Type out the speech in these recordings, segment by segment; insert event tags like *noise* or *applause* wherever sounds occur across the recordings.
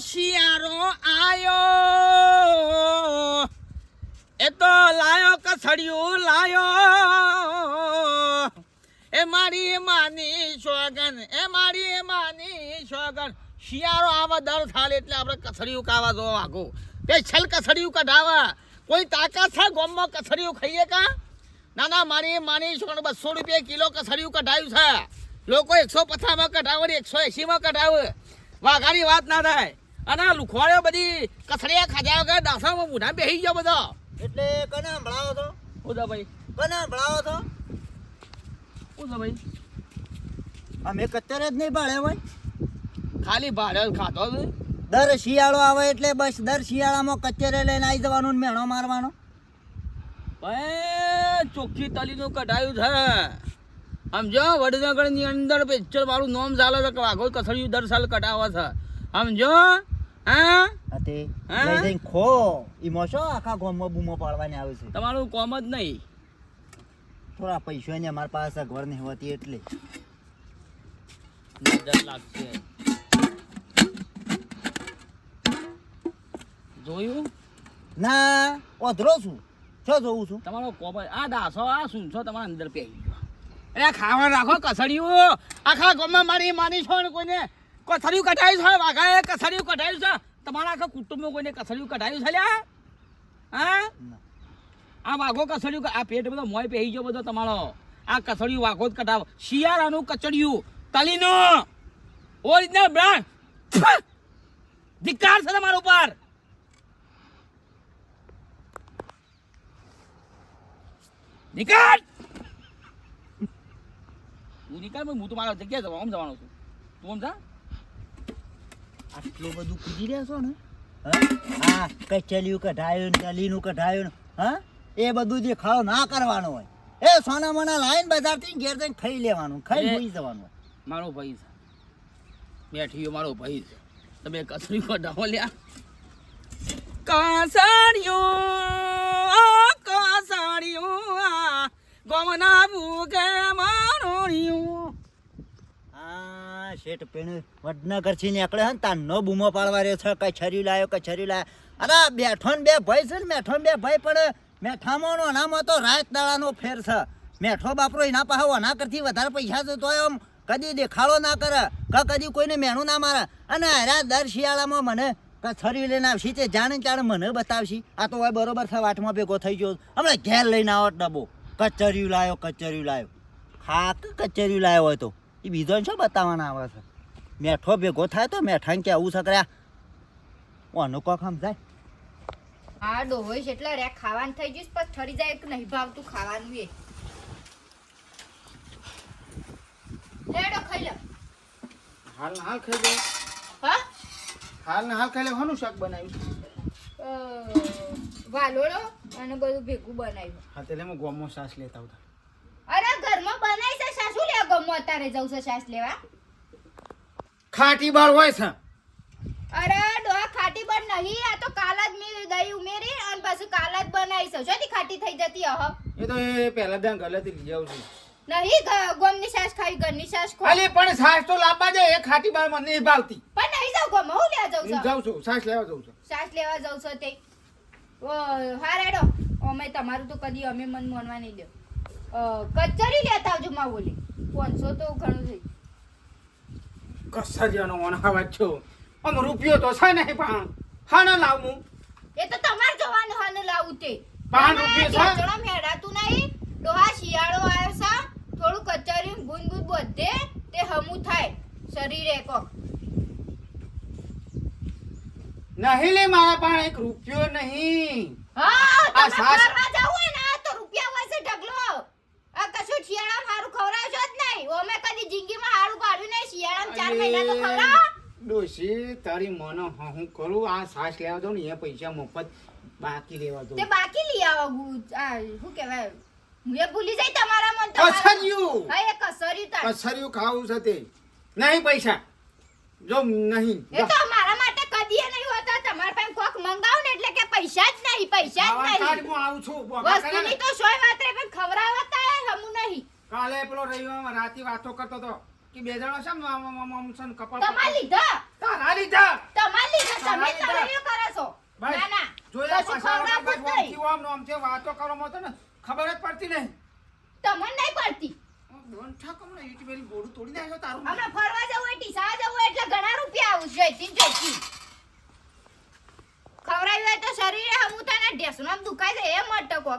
શિયાળો આયો. એ તો લાયો કસડિયું લાયો. એ મારી માની સોગન એ મારી માની સોગન શિયાળો આવા દર થાળ એટલે આપણે કસડિયું કાવા જો આગો. સ્પેશિયલ કસડિયું કઢાવા. કોઈ તાકાત છે ગોમમાં કસડિયું ખાઈએ કા? ના ના, મારી માની સોગન બસો રૂપિયા કિલો કસડિયું કઢાયું છે. લોકો એકસો પચાસમાં કઢાવે એકસો એંશીમાં કઢાવે. વાઘાની વાત ના થાય. અને આ લુખવાડ્યો બધી કસડિયા ખાધા વગર દાસામાં મૂઢા બેસી ગયો બધો. એટલે કને સંભળાવો છો? ઉદા ભાઈ. કને સંભળાવો છો? ઉદા ભાઈ. અમે કત્યારે જ નહીં ભાડે ભાઈ ખાલી ભાડે ખાધો દર શિયાળો આવે એટલે બસ દર શિયાળામાં કચેરે લઈને આવી જવાનું ને મેણો મારવાનો. ભાઈ ચોખ્ખી તલીનું કઢાયું છે. સમજો વડનગરની અંદર પિક્ચર વાળું નોમ ચાલે છે કે વાઘો કથળિયું દર સાલ કઢાવે છે. સમજો હા? અતે લઈ જઈને ખો. ઈમાં શો આખા ગામમાં બૂમો પાડવાની આવે છે. તમારું કોમ જ નહીં. થોડા પૈસા ને અમારા પાસે ઘર નહીં હોતી એટલે. નજર લાગશે. જોયું? ના ઓધરો છું. છો જોઉં છું. તમારો કોમ આ દાસો આ સુનસો તમારા અંદર પહેરી ગયો. અરે ખાવા રાખો કસડિયું આખા ગામમાં મારી માની છો ને કોઈને કસડિયું કઢાયું છે વાઘાએ કસડિયું કઢાયું છે. તમારા આખા કુટુંબમાં કોઈને કસડિયું કઢાયું છે લ્યા? હા? આ વાઘો કસડિયું આ પેટ બધો મોય પહેરી ગયો બધો તમારો. આ કથળિયું વાઘો જ કઢાવો. શિયાળાનું કચડિયું તલીનું. Original brand. ધિકાર છે તમારા ઉપર. નિકાલ! તું નિકાલ હું તો મારા જગ્યાએ જવા આમ જવાનો છું. તું આમ જા. આટલું બધું કૂદી રહ્યા છો ને? હા? કચેલિયું કઢાયું ને ચલીનું કઢાયું ને હા? એ બધું જે ખાવ ના કરવાનું હોય. એ સોના મોના લાઈન બજારથી ઘેર જઈને ખાઈ લેવાનું ખાઈ ભૂલી જવાનું મારો ભાઈ છે. બેઠીયો મારો ભાઈ છે. તમે કસરી કઢાવો લ્યા. કાસાડિયું કાસાડિયું ગમના ભૂગે મારોણિયું શેઠ પેણ વડનગરથી નીકળે ને, તાર નો બૂમો પાડવા રહ્યો છે કચેરી લાયો કચેરી લાયો. અરે બેઠો બે ભાઈ છે ને બેઠો બે ભાઈ પણ મેઠામાં નો અનામાં તો રાત દાડાનો ફેર છે. મેઠો બાપરો એના પાસે આના કરતી વધારે પૈસા છે તો એમ, કદી દેખાડો ના કરે, કે કદી કોઈને મેણું ના મારે. અને અરે દર શિયાળામાં મને કચરી લઈને આવશી તે જાણે ત્યારે મને બતાવશી. આ તો હવે બરોબર છે, વાટમાં ભેગો થઈ ગયો. હમણાં ઘેર લઈને આવો ડબ્બો. કચરિયું લાયો કચરિયું લાયો. ખાક કચરિયું લાયો હોય તો. એ બીજો શું બતાવવાના આવે છે? મેઠો ભેગો થાય તો મેઠાને કે આવું સકર્યા ઓનું કોક સમજાય હા ડોહોય છે એટલે રે ખાવાનું થઈ ગયું પણ ઠરી જાય કે નહીં ભાવતું ખાવાનું એ. લેડો ખાઈ લે. હાલ ના હાલ ખાઈ લે. હા? હાલ ના હાલ ખાઈ લે. શાનું શાક બનાવ્યું? વાલોડો વાલોળો અને બધું ભેગું બનાવ્યું. હા એટલે હું ગોમો સાસ લેતા આવતા. અરે ઘરમાં બનાવી છે સાસુ? લે ગમો અત્યારે જવું છે સાસ લેવા? ખાટી બાર હોય છે. અરે ડોહા ખાટી બાર નહીં આ તો કાલ જ મેં દહીં ઉમેરી અને પાછું કાલ જ બનાવી છે. જોતી ખાટી થઈ જતી અહ. એ તો એ પહેલા દાન ગલેથી લઈ આવું છું નહીં ગોમની સાસ ખાઈ ઘરની સાસ ખો. અલી પણ સાસ તો લાવવા દે એ ખાટી બાર મને નહીં ભાવતી પણ નહીં જાવ ગમો હું લેવા જાઉં છું? જાઉં છું સાસ લેવા જાઉં છું. સાસ લેવા જાઉં છું તે ઓ હા રેડો અમે તમારું તો કદી અમે મન માનવા નહીં દો. કચરી લેતા આવજો માં બોલી પાંચસો તો ઘણું થઈ કસરિયાનો ઓનાવા છો. આમ રૂપિયો તો છે નહીં પણ હા લાવું એ તો તમારે જોવાનું હાને લાવું તે. પાંચ રૂપિયો છે? જણા મેળાતું નહીં. ડોહા શિયાળો આવ્યો છે. થોડું કચરી ગુન ગુન બધે તે હમું થાય. શરીરે કોક. નહીં લે મારા પણ એક રૂપિયો નહીં. હા આ સાસ- ફરવા જાવું હોય ને આ તો રૂપિયા હોય છે ઢગલો આ કશું શિયાળામાં હારું ખવડાવશો જ નહીં ઓમે કદી જિંદગીમાં હારું કાઢ્યું નહીં શિયાળામાં ચાર મહિના તો ખવડાવો ડોશી તારી મને હું કરું? આ સાસ લેવા દઉં ને એ પૈસા મફત બાકી લેવા દઉં. તે બાકી લઈ આવો આ શું કહેવાય હું એ ભૂલી જઈ તમારા મન તો કસરિયું! હા એ કસર્યું કસરિયું ખાવું છે તે. નહીં પૈસા. જો નહીં. એ તો મારા માટે કદી નહીં હોતા. તમાર પાસે કોક મંગાવો ને એટલે કે પૈસા જ નહીં પૈસા જ નહીં. હું આવું છું વસ્તુની તો સોય વાત રે પણ ખવરાવતા હમું નહીં. કાલે પેલો રવિવાર રાતી વાતો કરતો હતો કે બે જણા છે ને તમાર લીધા? તારા લીધા? તમાર લીધા? તમે તળિયો કરો છો? ના ના. જોયા પાછા બસ આમ નો છે વાતો કરો મો ને ખબર જ પડતી નહીં. તમને નહીં પડતી. તારું ફરવા જવું હોય ટીસા જવું હોય એટલે ઘણા રૂપિયા આવશે જીન જોકી ખવરાયું હોય તો શરીરે હમુતાના ઢેસનો દુખાય છે મટકો.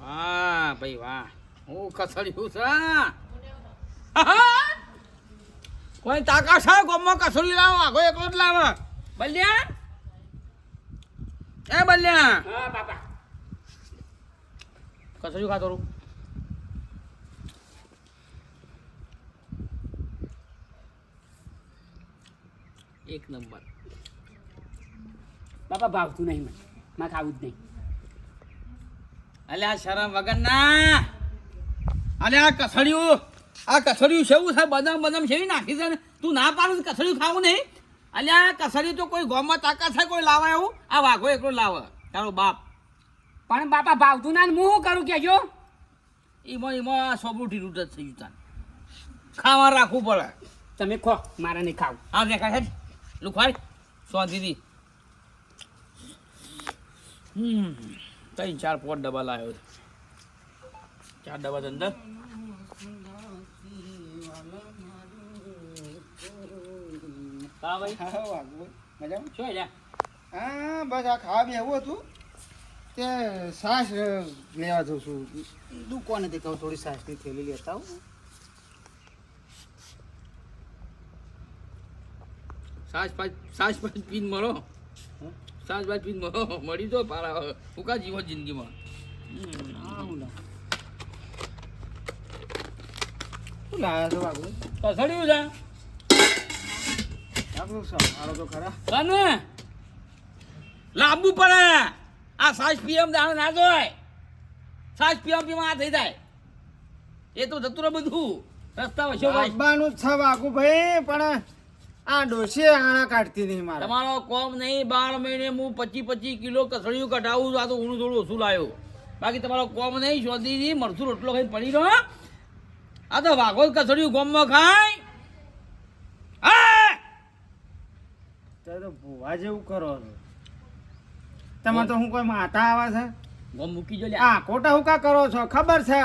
વાહ ભાઈ વાહ. હું કસડ્યું છે *laughs* કોઈ તાકા છે? ગોમમાં કસડી લાવો. આગો એકલો જ લાવો. બલ્યા? એ બલ્યા? કસડ્યું ખાતો રૂ એક નંબર. બાપા ભાવતું નહીં મને. મારે ખાવું જ નહીં. અલ્યા શરમ વગર ના અલ્યા કસડ્યું આ કસળિયું છે છે? બદામ બદામ છે નાખી છે ને? તું ના પાડું કસળિયું ખાવું નહીં. અલ્યા આ કસડ્યું તો કોઈ ગોમાં તાકાત છે કોઈ લાવે એવું? આ વાઘો એકલો લાવે. તારો બાપ. પણ બાપા ભાવતું ના હું શું કરું કેજો એમાં એમાં સોબરું રૂટ જ થઈ ગયું ખાવા રાખવું પડે. તમે ખો મારે નહીં ખાવું. આ દેખાય છે લુખવાય સ્વાધીની હમ ત્રણ ચાર પોટ ડબ્બા લાવ્યો ચાર ડબ્બા અંદર. હા ભાઈ મજામાં? શું લ્યા? હા બસ આ ખાવા બી એવું હતું. તે સાસ લેવા જઉં છું. દુકાનેથી કહું થોડી સાસની થેલી લેતા આવું. સાસ પાંચ સાસ પાંચ પીન મળો સાસ પાંચ પીન મળો મળી જો પારા ઉકા જીવો જિંદગીમાં? શું લાવ્યા છો બાબુ કસડ્યું છે. આપણું સંભાળો તો ખરા. કને લાંબુ પડે. આ સાસ પીએમ દાણ ના જોય. સાસ પીએમ પીમાં આ થઈ જાય. એ તો જતું રહે બધું. રસ્તા વચ્ચે ભાઈ. જ છે વાઘુ ભાઈ પણ આ ડોસી આણા કાઢતી નહીં મારે. તમારો કોમ નહીં બાર મહિને હું પચી પચી કિલો કસળિયું કઢાવું છું. આ તો ઊનું થોડું ઓછું લાવ્યો બાકી તમારો કોમ નહીં શોધી મરસું રોટલો ખાઈ પડી રહ્યો આ તો વાઘો જ કસડિયું ગોમમાં ખાય હા તે તો ભૂવા જેવું કરો છો. તમે તો હું કોઈ માતા આવે છે? ગોમ મૂકી જો લે આ ખોટા હુકા કરો છો ખબર છે?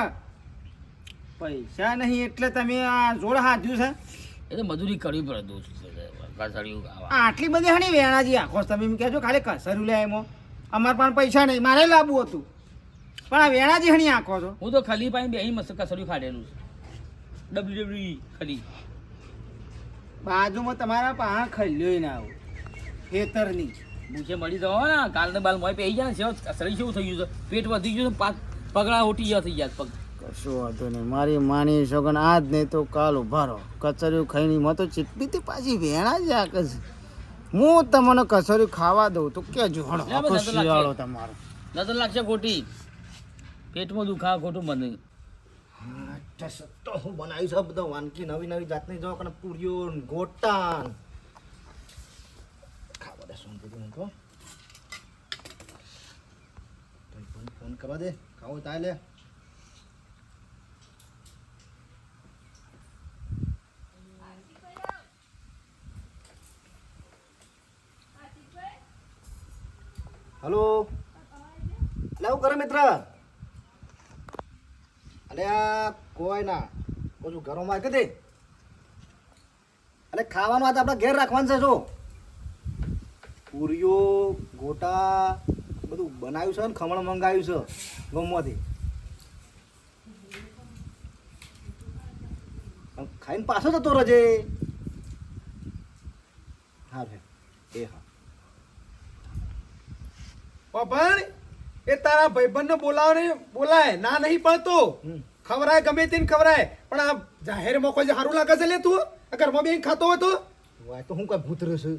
પૈસા નહીં એટલે તમે આ જોડ હાજ્યું છે? એ તો મજૂરી કરવી પડે દોસ્ત. આટલી બધી હણી વેણાજી આખો તમે એમ કહેજો ખાલી કસર્યું લે એમાં. અમારે પણ પૈસા નહીં. મારે લાવવું હતું. પણ આ વેણાજી હણી આખો છો. હું તો ખાલી પાસે બે મસ્ત કસડિયું ખાડેલું છે. ડબલ્યુ ડબલ્યુ ખાલી. બાજુમાં તમારા પાસે ખલ્યો ના આવું. ખેતરની. મુજે મળી જવા ને કાલને બાલ મોય પહેરી જાય ને સેવ જેવું થઈ ગયું છે? પેટ વધી ગયું પાક પગડા ઉઠી ગયા થઈ ગયા પગ. કશું વાંધો નહીં. મારી માની સોગન આજ નહીં તો કાલ ઉભારો કચરિયું ખાઈને માં તો ચીટલી તે પાછી વેણા જ આ કસ હું તમને કચરિયું ખાવા દઉં તો કેજો જોડો આખો. શિયાળો તમારો. નજર લાગશે ખોટી. પેટમાં દુખા ખોટું બને તો હું બનાવી છે બધા વાનગી નવી નવી જાતની જો પૂરીઓ ને ગોટા ને. ખાવા દે શાંતિથી હું તો ભાઈ ફોન કરવા દે ખાવો કરે મિત્ર. અલે આ કોઈ ના. બધું ઘરોમાં કીધી અને ખાવાનું આ તો આપણે ઘેર રાખવાનું છે, જો. પૂરીઓ ગોટા બધું બનાવ્યું છે ને ખમણ મંગાવ્યું છે ગમવાથી ખાઈને પાછો જતો રજે હા ભાઈ એ હા. પણ એ તારા ભાઈબંધને બોલાવો ને બોલાય. ના નહીં પડતો. ખવરાય ગમે તેને ખવરાય. પણ આ જાહેરમાં કોઈ સારું લાગે છે લે તું આ ઘરમાં બેન ખાતો હોય તો? વાય તો હું કઈ ભૂત રહેશે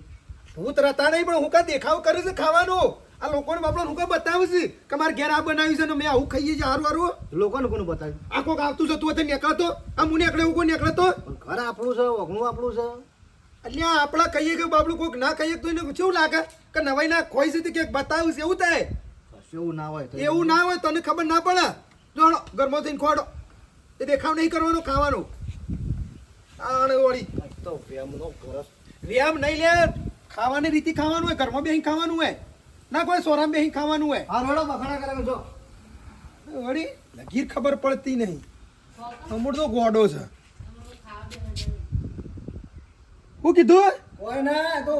ભૂત રહેતા નહીં પણ હું કા દેખાવ કરે છે ખાવાનો. આ લોકોને બાપડો હું કા બતાવું છે કે મારે ઘેર આ બનાવ્યું છે ને મેં આવું ખાઈએ છીએ હારું હારું. લોકોને કોને બતાવ્યું? આ કોક આવતું જતું તું તો નીકળતો. આ હું નીકળે હું કોઈ નીકળતો? ઘર આપણું છે ઓગણું આપણું છે. એટલે આપણા કહીએ કે બાપડું કોઈક ના કહીએ તો એને કેવું લાગે? કે નવાઈ ના ખોઈ છે તે ક્યાંક બતાવ્યું છે એવું થાય? એવું ના હોય એવું ના હોય તને ખબર ના પડે. જોડો ઘરમાં થઈને ખોડો. એ દેખાવ નહીં કરવાનો ખાવાનું. આણે વળી તો પ્રેમનો ઘર. વ્યાયામ નહીં લે. ખાવાની રીતે ખાવાનું હોય ઘરમાં બેહી ખાવાનું હોય. ના કોઈ સોરામ બેહી ખાવાનું હોય. હા રોડો બખાડા કરે જો. વળી લગીર ખબર પડતી નહીં. અમૂળ તો ગોડો છે. શું કીધું? કોઈ ના તો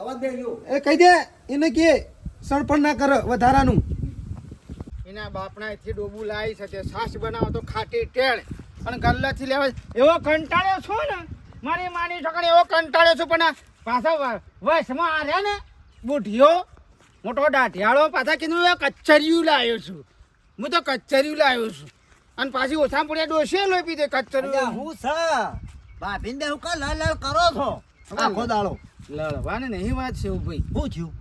અવાજ દે એ કહી દે એને કે સણપણ ના કર વધારાનું. એના બાપના એથી ડોબું લાવી છે તે છાશ બનાવો તો ખાટી ટેળ. અને ગલ્લાથી લેવા એવો કંટાળ્યો છું ને? મારી માની છોકરી એવો કંટાળ્યો છું પણ આ પાછા વયસમાં વશમાં આ રહ્યા ને બુઢીઓ મોટો દાઢિયાળો પાછા કીધું એ કચરિયું લાવ્યો છું. હું તો કચરિયું લાવ્યો છું. અને પાછી ઓછા પડ્યા ડોસે લોહી પીધે કચરિયું. હું છે? ભાભીને હું કા લાલ લાલ કરો છો? આખો દાડો. લડવાની નહીં વાત છે ભાઈ હું થયું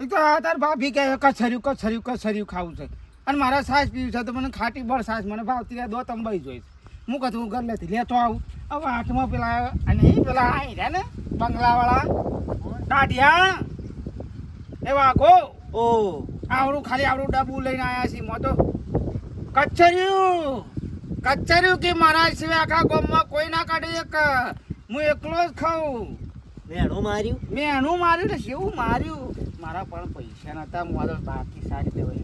એક તો તાર ભાભી કહે છે, કચરિયું કચરિયું કચરિયું ખાવું છે. અને મારા સાસ પીવું છે તો મને ખાટી બળ સાસ મને ભાવતી રહ્યા દો તંબાઈ જોઈ જોઈશ હું કહું હું ઘર લેતી લેતો આવું. હવે આઠમાં પેલા અને પેલા આવી રહ્યા ને બંગલાવાળા. દાઢિયા. એ વાઘો. ઓ. આવડું ખાલી આવડું ડબ્બુ લઈને આવ્યા છીએ. મો તો કચરિયું. કચરિયું કે મારા સિવાય આખા ગામમાં કોઈ ના કાઢે એક. હું એકલો જ ખાઉં. મેણું માર્યું? મેણું માર્યું ને શું માર્યું. મારા પણ પૈસા નતા. મારો બાકી સારી દેવાય.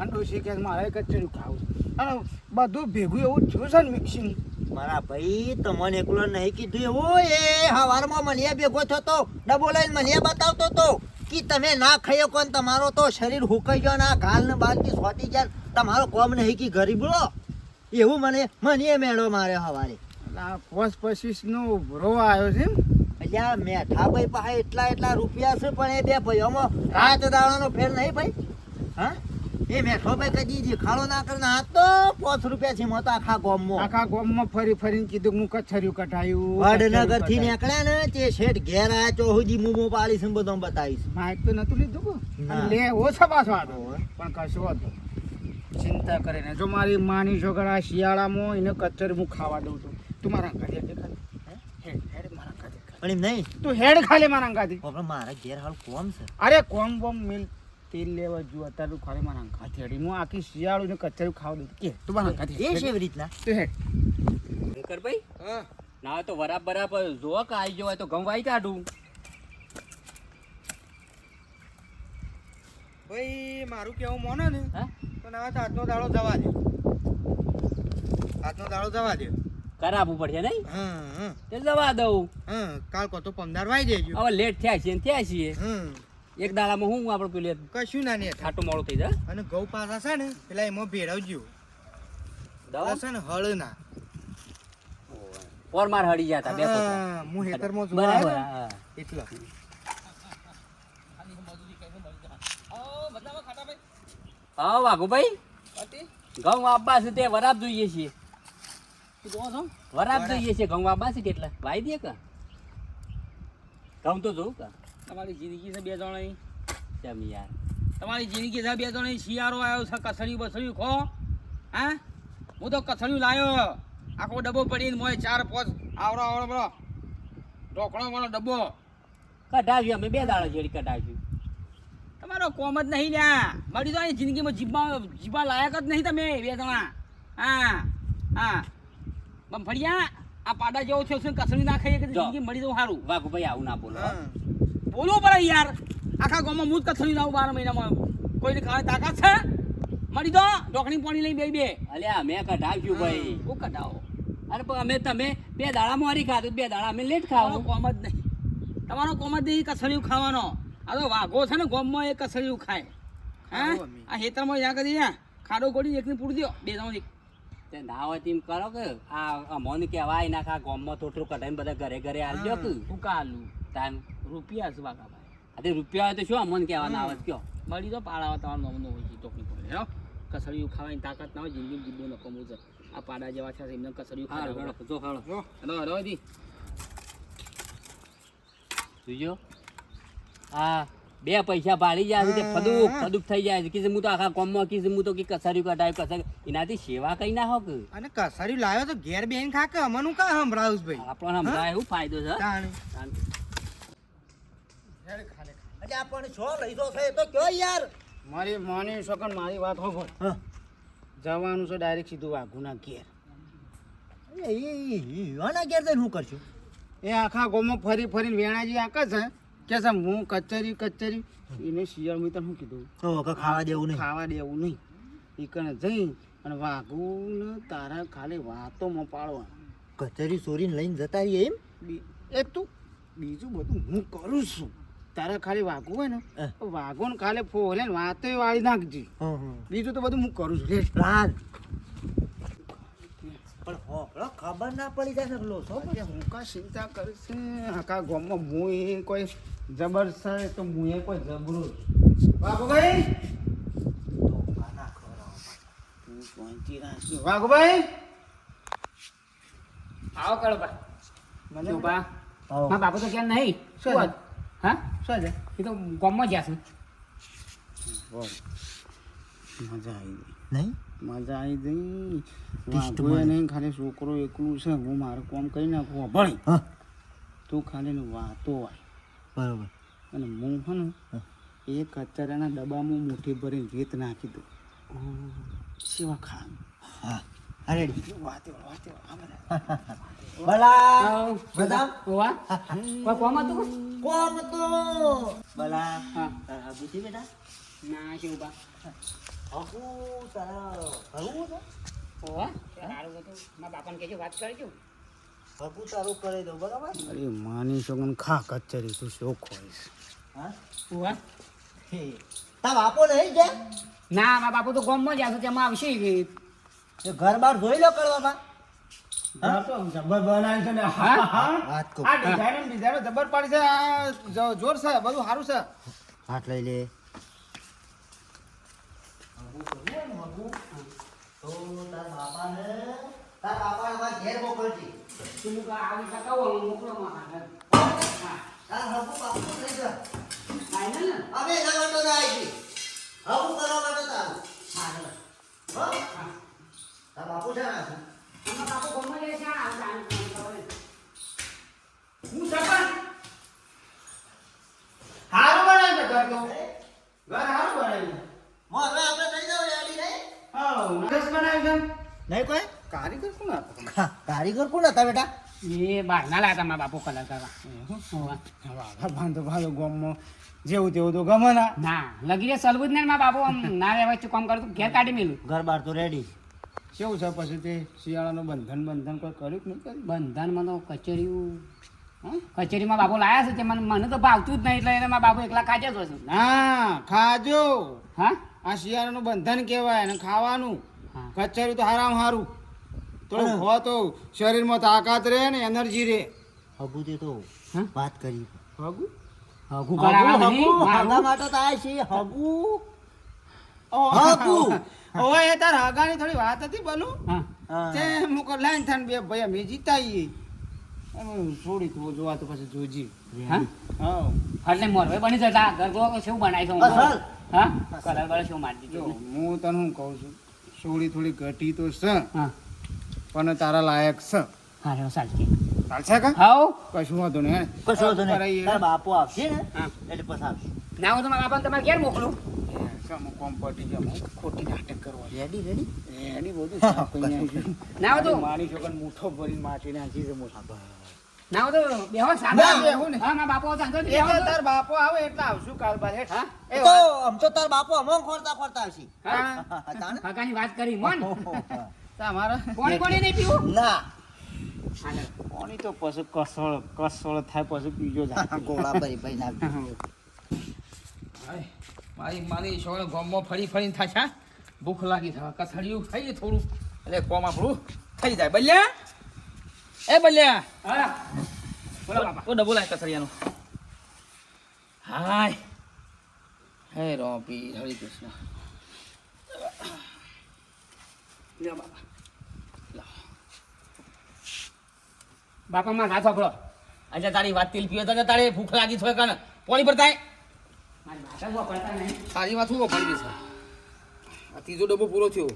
અને ડોસી કે મારે કચ્છર્યું ખાવું. અને બધું ભેગું એવું થયું છે ને મિક્સિંગ મારા ભાઈ તમને એકલો નહીં કીધું એવું એ હવારમાં મલિયા ભેગો થતો ડબો લઈને મલિયા બતાવતો તો કે તમે ના ખાયો કોણ તમારો તો શરીર હુકાઈ ગયો ના ગાલ ને બાલથી સોટી જાય તમારો કોમ નહીં કે ગરીબડો એવું મને મને મેળો મારે હવારે. પોસ પચીસ નો ઉભરો આવ્યો છે? અલ્યા મેઠા ભાઈ પાસે એટલા એટલા રૂપિયા છે પણ એ બે ભાઈઓમાં રાત દાડાનો ફેર નહીં ભાઈ. હા? એ મેઠો ભાઈ કદી દેખાડો ના કરીને આ તો પાંચ રૂપિયા છે મત આખા ગામમાં. આખા ગોમમાં ફરી ફરીને કીધું હું કચરિયું કઢાયું વડનગરથી નીકળ્યા ને તે શેઠ ઘેર આયા તો સુધી મુમો પાડીશ ને બધું બતાવીશ. માઇક તો નતું લીધું. લે ઓછા પાછો હતો પણ કશું હતું ચિંતા કરીને જો મારી માની છોકરા શિયાળામાં એને કચર હું ખાવા દઉં છું. તું મારા અંગાથી પણ એમ નહીં. તું હેડ ખાલી મારા અંગાથી મારા ઘેર હાલ કોમ છે. અરે કોમ બોમ મિલ તેલ લેવા જો અત્યારે તું ખાલી મારા અંગાથી હેડી હું આખી શિયાળું ને કચરું ખાવા દઉં. કે તું મારા અંગાથી એ છે એવી રીતના. તું હેડ. ભાઈ ના હોય તો બરાબર જો કે આવી જવાય તો ઘઉં વાઈ કાઢું. ભાઈ મારું કેવું મોને ને હા? તો ના તો આજનો દાડો જવા દે આજનો દાડો જવા દે કરાવવું પડશે નહીં? હમ હમ. તે જવા દઉં. હા કાલ કો તો પંદર વાઈ જાય હવે લેટ થયા છીએ ને થયા છીએ. હમ. એક દાડામાં હું આપણે પેલી કશું ના નહીં ખાટું મોડું થઈ જાય. અને ઘઉં પાસા છે ને પેલા એમાં ભેળવજો. દવા? છે ને હળ ના. પોર માર હળી ગયા બે. હા, હેતરમાં જોવા બરાબર એટલો હા. એટલે. હા વાઘુભાઈ? ઘઉં આપવા છે તે વરાબ જોઈએ છીએ વરાબ જોઈએ છે ઘઉં આપવા છે કેટલા વાઈ દે કે. ઘઉં તો જોઉં કે. તમારી જિંદગી છે બે જણ કેમ યાર? તમારી જિંદગી છે બે જણ શિયાળો આવ્યો છે કસળ્યું બસળ્યું ખો. હા? હું તો કસળ્યું લાવ્યો આખો ડબ્બો પડીને મોય ચાર પાંચ આવડો આવડો બરો ઢોકળો વાળો ડબ્બો. કઢાવ્યો અમે બે દાડા જેડી કઢાવ્યું. તમારો કોમ જ નહીં લ્યા. મળી તો અહીં જિંદગીમાં જીભમાં જીભા લાયક જ નહીં તમે બે જણા. હા હા. બમફળિયા આ પાડા જેવો થયો છે કસડી ના ખાઈએ કે જિંદગી મળી જવું સારું. વાઘુભાઈ આવું ના બોલો. હા. બોલવું પડે યાર. આખા ગામમાં હું જ કસડી લાવું બાર મહિનામાં. કોઈને ખાવાની તાકાત છે? મળી દો ઢોકણી પાણી લઈને બે બે. અલ્યા મેં કઢાવ્યું ભાઈ. હું કઢાવો. અરે પણ અમે તમે બે દાડા મારી ખાધું. બે દાડા અમે લેટ ખાવાનું. કોમ જ નહીં. તમારો કોમ જ નહીં કસળિયું ખાવાનો. આ તો વાઘો છે ને ગોમમાં એ કસળિયું ખાય. હા. આ હેતરમાં જ્યાં કરી ખાડો ગોળી એકની પૂરી દો બે જણ તે ના હોય તેમ કરો કે આ અમોને કહેવાય નાખા ગામમાં થોડું કઢાઈને બધા ઘરે ઘરે આલજો કે? હું કાલું. તાન રૂપિયા છે બાકા ભાઈ? અરે રૂપિયા હોય તો શું અમોને કહેવાના આવે કયો? મળી તો પાડાવા તમારો નમનો હોય છે ચોકની પડે હેલો? કસડિયું ખાવાની તાકાત ના હોય જિંદગી જીબો નકમું છે આ પાડા જેવા છે એમને કસળિયું ખાવા જો ખાડો હેલો હેલો દી. જોજો. આ બે પૈસા ભાળી જાય છે ફદુક ફદુક થઈ જાય છે. કીધું હું તો આખા કોમમાં કીધું હું તો કે કસારી કઢાય કસર. એનાથી સેવા કઈ ના હોક? અને કસારી લાવ્યો તો ઘેર બેન ખા અમનું કા સંભળાવું ભાઈ? આપણને સમજાય એવું ફાયદો છે? અલ્યા પણ છો લઈ જો છે તો કયો યાર? મારી માની છોકર મારી વાત હો હા. જવાનું છે ડાયરેક્ટ સીધું વાઘુના ઘેર. એ ઈ ઘેર જઈને શું કરશું? એ આખા ગોમાં ફરી ફરીને વેણાજી આકે છે કે છે હું કચેરી કચેરી. એને શિયાળ મિત્ર શું કીધું? તો ખાવા દેવું નહીં. ખાવા દેવું નહીં. એ કને જઈ અને વાઘુને તારા ખાલી વાતોમાં પાડવા કચેરી ચોરીને લઈને જતા રહીએ એમ? એ તું બીજું બધું હું કરું છું. તારે ખાલી વાઘું હોય ને. વાઘો ને ખાલી ફોલે ને વાતો વાળી નાખજી. બીજું તો બધું હું કરું છું. પ્લાન પણ ખબર ના પડી જાય ને લો હું કા ચિંતા કરીશ આખા ગામમાં હું એ કોઈ જબરસર તો હું એ કોઈ જબરું વાઘુભાઈ. વાઘુભાઈ! આવો કરો બા. મને બા. બાપુ તો ક્યાં નહીં. શું શું હા? શું છે એ તો ગામમાં ગયા છે. મજા આવી ગઈ. નહીં? મજા આવી ગઈ. ટેસ્ટ નહીં ખાલી છોકરો એકલું છે હું મારું કામ કરી નાખું ભણી તું ખાલી વાતો આય. બરોબર. અને હું હા. એ કચરાના ડબ્બામાં મુઠ્ઠી ભરીને રેત નાખી દઉં. સેવા ખા હા. હા રેડી વાતે વાતે આમ રે. બલા બધા? *laughs* *laughs* કોમ હતું? કોમ તો બલા હા. બુદ્ધિ બેટા? ના શું બા? હગુ તારા છે? ઓવા? સારું હતું મારા બાપાને કહેજો વાત કરજો. હગુ તારું કરી દઉં બરાબર? અરે માની છોકન ખા કચરી તું શોખ હોઈશ હા? હે. તા બાપો નહીં છે ના મારા બાપુ તો ગોમમાં જ આવશે તેમાં આવશે એ ઘર બાર જોઈ લો કરવામાં જબર બનાવી છે ને. હા? વાત આ ડિઝાઇનો ને ડિઝાઇનો જબર પાડી છે. આ જોર છે બધું સારું છે. હાથ લઈ લે. તું મુકા આવી શકાવો મોકલો માં હા. ફાઇનલ ને અમે એના માટે આવી છી. કરવા માટે જ આવ્યું. હો? તારા બાપુ છે ને? બાપુ ગામમાં જાય છે આ હું સરપંચ? હારું બનાવ્યું ઘર તો. ઘર હારું બનાવ્યું મો, હવે આપણે થઈ જાવ રેડી નહીં? હા નરસ બનાવ્યું છે નહીં કોઈ? કારીગર કોણ હતો કારીગર કોણ હતા બેટા? એ બાર ના લાયા તમારા મારા બાપુ કલર કરવા. બાંધો બાંધો ગામમાં જેવું તેવું તો ગમે ના. ના લગી રે સલવું જ નહીં ને મારા બાપુ. આમ ના રહેવા કામ કરતું ઘેર કાઢી મેલું. ઘર બાર તો રેડી કેવું છે પછી તે શિયાળાનું બંધન બંધન કોઈ કર્યું કે નહીં કર્યું? બંધનમાં તો કચેરીયું કચેરીમાં બાપુ લાયા છે તે મને મને તો ભાવતું જ નહીં એટલે એને બાપુ એકલા ખાજે જ હોય છે. ના ખાજો. હા? આ શિયાળાનું બંધન કહેવાય અને ખાવાનું. હા. કચેરી તો હારામ હારું. થોડું ખો તો શરીરમાં તાકાત રહે ને એનર્જી રહે. હગુ તે તો વાત કરી. હગુ? હગુ હગુ, માટે તો આય છે હગુ? ઓ, હગુ. તાર હગાની થોડી વાત હતી બોલું. તે મુકો લાઈન થાન બે ભાઈ મે જીતાઈએ. એમ થોડી તો જોવા તો પછી જોજી. હા? હા. એટલે મોરવે બની જતા ગરગો શું બનાવી છું? હા કલર વાળો શું મારી જો હું તને હું કહું છું? થોડી થોડી ઘટી તો છે પણ તારા લાયક છે. હા સાચી ચાલશે કે. હાઉ? કશું વાંધો નહીં કશું વાંધો નહીં. તારા બાપુ આવશે ને એટલે પછી આવશે. ના હું તમારા મારા બાપાને તમારે ઘેર મોકલું? એ, અમુક કોમ પટી ગયા ખોટી નાટક કરવા રેડી રેડી બધું. ના તો મૂઠો ભરીને માટી નાખી છે મોટા. ના તો બેહો સાદા બેહું ને. હા મારા બાપો હતા તો બેહો તાર બાપો આવે એટલે આવશું કાલ બાર હેઠ. હા? એ તો વાત- આમ તો તારા બાપુ અમોંગ ખોરતા ખોરતા આવશે. હા? કાકાની વાત કરી મોન. તમારા કોણી કોણી નહીં પીવું? ના. હા તો પછી કસળ કસળ થાય પછી પીજો જાય ગોળા ભરી ભરી નાખજો. મારી મારી છોકરા ગામમાં ફરી ફરીને થાય છે ભૂખ લાગી થવા કથળિયું ખાઈએ થોડું. એટલે કોમ આપણું થઈ જાય. બલ્યા? એ બલ્યા? હા. બોલો બાપા. ઓ ડબો લાય કથળિયાનો. હાય. હે રોપી હરે કૃષ્ણ. લ્યો બાપા. બાપા માં ના વાપરો. આજે તારી વાત તેલ પીવે તને તારે ભૂખ લાગી છે કને પોણી પર થાય. તારી વાત શું ગઈ છે આ ત્રીજો ડબ્બો પૂરો થયો.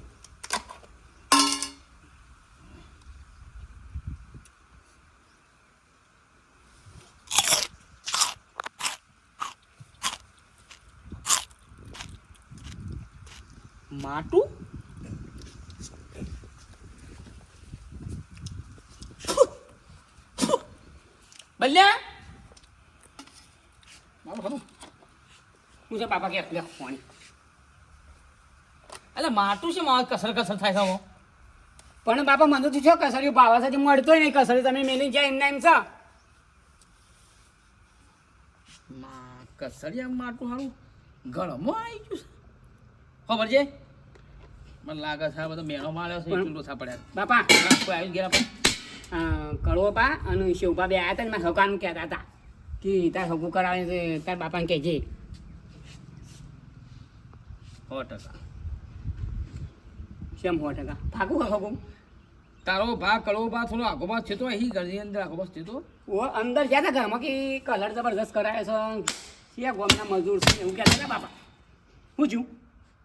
માટું? બલ્યા? મારું ખરું હું છે પાપા કે લે પાણી એટલે માટું છે મારે કસર કસર થાય છે પણ બાપા મને તું છો કસરિયું ભાવા સાથે મળતોય નહીં કસરી તમે મેલી જાય એમના એમ છો? કસરિયા માટું સારું ગળમો આવી ગયું ખબર છે? મને લાગે છે બધો મેળો માર્યો છે ચૂંટો એટલું લોસા પડ્યા બાપા કોઈ આવ્યું ઘેર આપણે? અને શિવબા બે આવ્યા હતા ને મારા હગાનું કહેતા હતા કે તાર સગું કરાવે તાર બાપાને કહેજે. સો ટકા. કેમ સો ટકા? ભાગું ભાગું. તારો ભાગ કડવો ભાગ થોડો આખો ભાગ છે તો અહીં ઘરની અંદર આખો ભાગ છે તો. ઓ અંદર ગયા હતા ઘરમાં? કે કલર જબરદસ્ત કરાયો છે? સિયા ગોમના મજૂર છે? એવું કહેતા હતા બાપા? હું છું?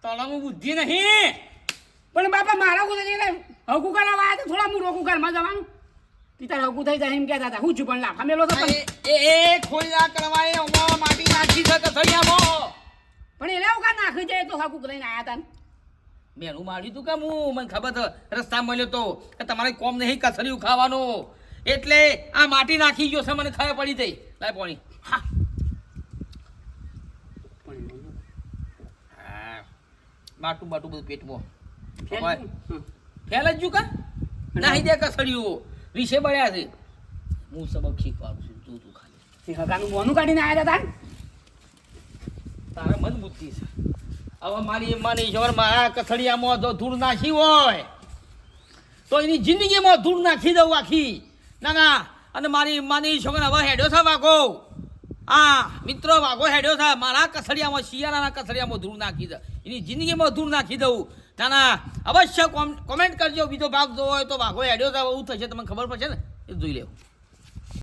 તળાવું બુદ્ધિ નહીં. પણ બાપા મારા કુદે હકુ કરવા આવ્યા તો થોડા હું રોકું ઘરમાં જવાનું. પિતા હકુ થઈ જાય એમ કહેતા હતા. હું છું પણ લાફા મેલો તો આ ખોલ્યા એ એ એ માટી નાખી છે કસરિયામાં પણ એને એવું કા નાખી જાય તો હગું લઈને આયા તા મેનું માર્યું તું કે હું? મને ખબર છે. રસ્તા મળ્યો તો. કે તમારે કોમ નહીં કસર્યું ખાવાનું. એટલે આ માટી નાખી ગયો છે મને ખબર પડી થઈ લાય પાણી. હા. માટું બાટું બધું પેટમાં. ફેલ જ કા? નાહી દે કસડ્યું વિશે બળ્યા છે. હું સબક શીખવાડું છું. તું તું ખાલી. હકાનું બોનું કાઢીને આવ્યા હતા તારા મન બુદ્ધિ છે. હવે મારી માની જોરમાં મારા કથળિયામાં જો ધૂળ નાખી હોય, તો એની જિંદગીમાં ધૂળ નાખી દઉં આખી. ના ના, અને મારી માની છોકરા હવે હેડ્યો છે વાઘો. હા મિત્રો વાઘો હેડ્યો છે. મારા કથળિયામાં, શિયાળાના કથળિયામાં ધૂળ નાખી દે એની જિંદગીમાં ધૂળ નાખી દઉં. ના ના, અવશ્ય કોમેન્ટ કરજો. બીજો ભાગ જોવો હોય તો વાઘો હેડ્યો છે. એવું થશે, તમને ખબર પડશે ને? એ જોઈ લેવું.